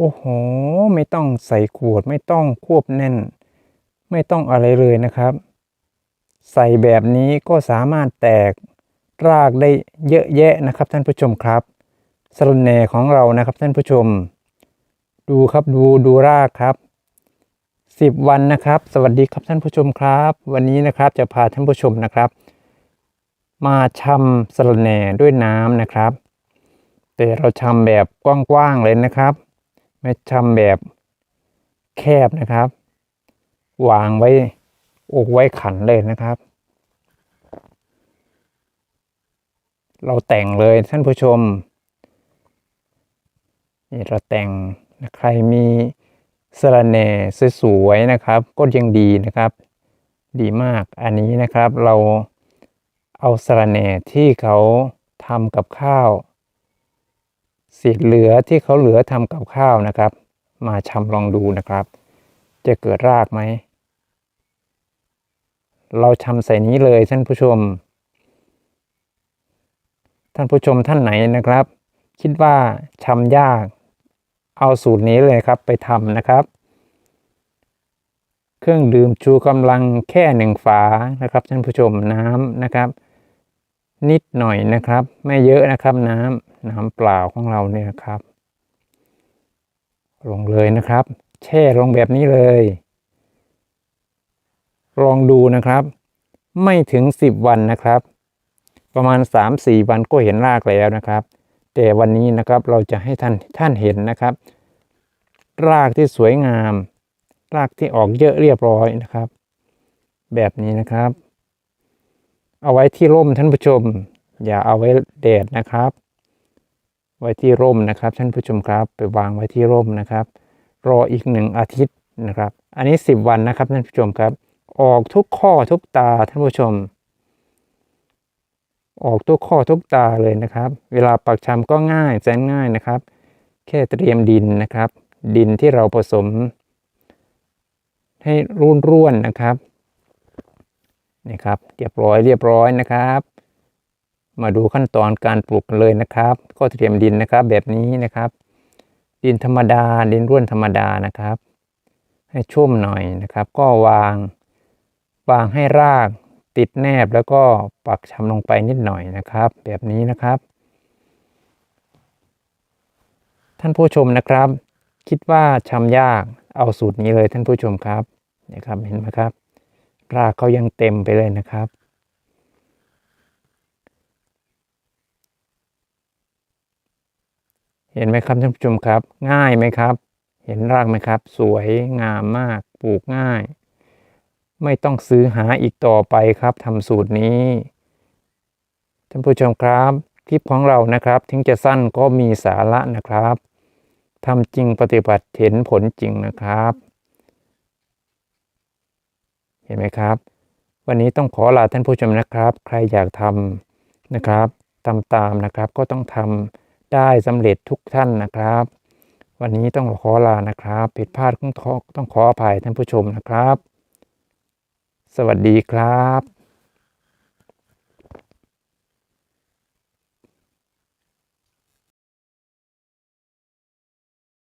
โอ้โห ไม่ต้องใส่ขวดไม่ต้องควบแน่น ไม่ต้องอะไรเลยนะครับ ใส่แบบนี้ก็สามารถแตกรากได้เยอะแยะนะครับ ท่านผู้ชมครับสรนแหนของเรานะครับท่านผู้ชม ดูครับดูดูรากครับสิบวันนะครับ สวัสดีครับท่านผู้ชมครับ วันนี้นะครับจะพาท่านผู้ชมนะครับ มาชำสรนแหนด้วยน้ำนะครับ แต่เราชำแบบกว้างๆเลยนะครับ ไม่ชำแบบแคบนะครับ วางไว้อกไว้ขันเลยนะครับ เราแต่งเลยท่านผู้ชมนี่เราแต่งใครมีสระแหน่สวยๆนะครับ ก็ยังดีนะครับ ดีมากอันนี้นะครับเราเอาสระแหน่ที่เขาทำกับข้าว เศษเหลือที่เขาเหลือทำกับข้าวนะครับ มาชำลองดูนะครับ จะเกิดรากไหม เราชำใส่นี้เลยท่านผู้ชม ท่านผู้ชมท่านไหนนะครับ คิดว่าชำยาก เอาสูตรนี้เลยครับไปทำนะครับ เครื่องดื่มชูกำลังแค่หนึ่งฝานะครับท่านผู้ชมน้ำนะครับ นิดหน่อยนะครับ ไม่เยอะนะครับน้ำ น้ำเปล่าของเราเนี่ยครับ ลงเลยนะครับ แช่ลงแบบนี้เลย ลองดูนะครับ ไม่ถึงสิบวันนะครับ ประมาณสามสี่วันก็เห็นรากแล้วนะครับ แต่วันนี้นะครับเราจะให้ท่านท่านเห็นนะครับ รากที่สวยงาม รากที่ออกเยอะเรียบร้อยนะครับ แบบนี้นะครับ เอาไว้ที่ร่มท่านผู้ชมอย่าเอาไว้แดดนะครับ ไว้ที่ร่มนะครับ ท่านผู้ชมครับไปวางไว้ที่ร่มนะครับ รออีกหนึ่งอาทิตย์นะครับ อันนี้สิบวันนะครับท่านผู้ชมครับ ออกทุกข้อทุกตาท่านผู้ชม ออกทุกข้อทุกตาเลยนะครับ เวลาปักชำก็ง่ายแสนง่ายนะครับ แค่เตรียมดินนะครับ ดินที่เราผสม ให้ร่วนร่วนนะครับนี่ครับ เรียบร้อยเรียบร้อยนะครับ มาดูขั้นตอนการปลูกกันเลยนะครับ ก็เตรียมดินนะครับแบบนี้นะครับ ดินธรรมดาดินร่วนธรรมดานะครับ ให้ชุ่มหน่อยนะครับ ก็วางวางให้รากติดแนบแล้วก็ปักชำลงไปนิดหน่อยนะครับ แบบนี้นะครับ ท่านผู้ชมนะครับ คิดว่าชำยากเอาสูตรนี้เลยท่านผู้ชมครับนะครับเห็นไหมครับ รากเขายังเต็มไปเลยนะครับ เห็นไหมครับท่านผู้ชมครับ ง่ายไหมครับ เห็นรากไหมครับ สวยงามมากปลูกง่าย ไม่ต้องซื้อหาอีกต่อไปครับทำสูตรนี้ท่านผู้ชมครับคลิปของเรานะครับ ถึงจะสั้นก็มีสาระนะครับทำจริงปฏิบัติเห็นผลจริงนะครับ เห็นไหมครับ วันนี้ต้องขอลาท่านผู้ชมนะครับ ใครอยากทำนะครับทำตามนะครับก็ต้องทำ ได้สำเร็จทุกท่านนะครับ วันนี้ต้องขอลานะครับ ผิดพลาดต้องขอต้องขออภัยท่านผู้ชมนะครับ สวัสดีครับ